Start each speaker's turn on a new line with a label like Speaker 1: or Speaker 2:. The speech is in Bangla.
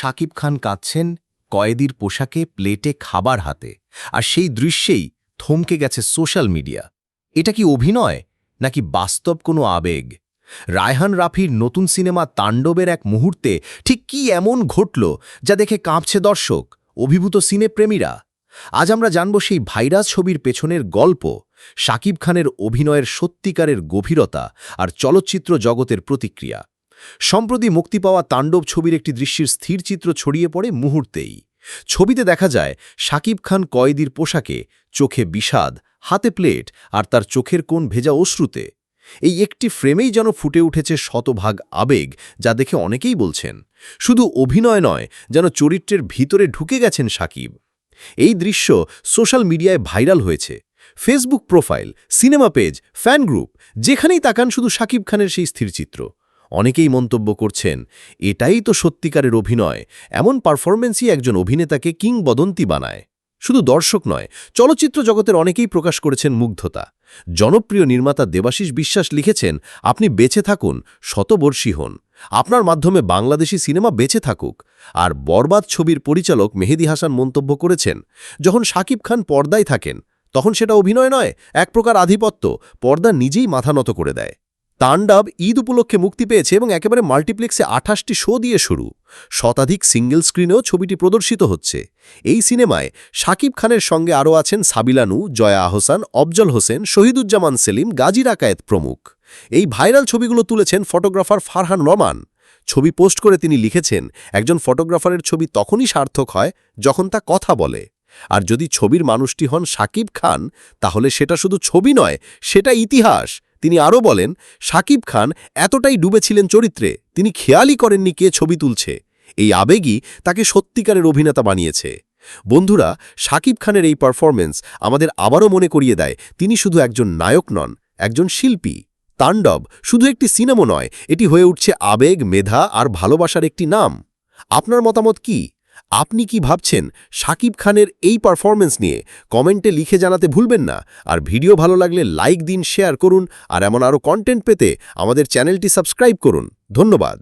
Speaker 1: শাকিব খান কাঁদছেন কয়েদির পোশাকে প্লেটে খাবার হাতে, আর সেই দৃশ্যেই থমকে গেছে সোশ্যাল মিডিয়া। এটা কি অভিনয়, নাকি বাস্তব কোনো আবেগ? রায়হান রাফির নতুন সিনেমা তাণ্ডবের এক মুহূর্তে ঠিক কি এমন ঘটল, যা দেখে কাঁপছে দর্শক, অভিভূত সিনেপ্রেমীরা? আজ আমরা জানব সেই ভাইরাস ছবির পেছনের গল্প শাকিব খানের অভিনয়ের সত্যিকারের গভীরতা আর চলচ্চিত্র জগতের প্রতিক্রিয়া। সম্প্রতি মুক্তি পাওয়া তাণ্ডব ছবির একটি দৃশ্যের স্থির চিত্র ছড়িয়ে পড়ে মুহূর্তেই। ছবিতে দেখা যায় শাকিব খান কয়েদির পোশাকে চোখে বিষাদ, হাতে প্লেট আর তার চোখের কোণ ভেজা অশ্রুতে। এই একটি ফ্রেমেই যেন ফুটে উঠেছে শতভাগ আবেগ, যা দেখে অনেকেই বলছেন, শুধু অভিনয় নয়, যেন চরিত্রের ভিতরে ঢুকে গেছেন সাকিব। এই দৃশ্য সোশ্যাল মিডিয়ায় ভাইরাল হয়েছে। Facebook profile, cinema page, fan group, যেখানেই তাকান শুধু সাকিব খানের সেই স্থিরচিত্র অনেকেই মন্তব্য করছেন, এটাই তো সত্যিকারের অভিনয়। এমন পারফরমেন্সই একজন অভিনেতাকে কিংবদন্তি বানায়। শুধু দর্শক নয়, চলচ্চিত্র জগতের অনেকেই প্রকাশ করেছেন মুগ্ধতা। জনপ্রিয় নির্মাতা দেবাশিস বিশ্বাস লিখেছেন, আপনি বেঁচে থাকুন, শতবর্ষী হন। আপনার মাধ্যমে বাংলাদেশি সিনেমা বেঁচে থাকুক। আর বরবাদ ছবির পরিচালক মেহেদি হাসান মন্তব্য করেছেন, যখন শাকিব খান পর্দায় থাকেন, তখন সেটা অভিনয় নয়, এক প্রকার আধিপত্য। পর্দা নিজেই মাথা নত করে দেয়। তাণ্ডব ঈদ উপলক্ষে মুক্তি পেয়েছে এবং একেবারে মাল্টিপ্লেক্সে আঠাশটি শো দিয়ে শুরু। শতাধিক সিঙ্গেল স্ক্রিনেও ছবিটি প্রদর্শিত হচ্ছে। এই সিনেমায় শাকিব খানের সঙ্গে আরও আছেন সাবিলানু জয়া আহসান, অফজল হোসেন, শহীদুজ্জামান সেলিম, গাজী রাকায়েত প্রমুখ। এই ভাইরাল ছবিগুলো তুলেছেন ফটোগ্রাফার ফারহান রমান। ছবি পোস্ট করে তিনি লিখেছেন, একজন ফটোগ্রাফারের ছবি তখনই সার্থক হয় যখন তা কথা বলে। আর যদি ছবির মানুষটি হন শাকিব খান, তাহলে সেটা শুধু ছবি নয়, সেটা ইতিহাস। তিনি আরও বলেন শাকিব খান এতটাই ডুবেছিলেন চরিত্রে, তিনি খেয়ালই করেননি কে ছবি তুলছে। এই আবেগই তাকে সত্যিকারের অভিনেতা বানিয়েছে। বন্ধুরা শাকিব খানের এই পারফরমেন্স আমাদের আবারও মনে করিয়ে দেয়, তিনি শুধু একজন নায়ক নন, একজন শিল্পী। তাণ্ডব শুধু একটি সিনেমা নয়, এটি হয়ে উঠছে আবেগ, মেধা আর ভালোবাসার একটি নাম। আপনার মতামত কি? আপনি কি ভাবছেন সাকিব খানের এই পারফরমেন্স নিয়ে? কমেন্টে লিখে জানাতে ভুলবেন না। আর ভিডিও ভালো লাগলে লাইক দিন শেয়ার করুন, আর এমন আরও কন্টেন্ট পেতে আমাদের চ্যানেলটি সাবস্ক্রাইব করুন। ধন্যবাদ।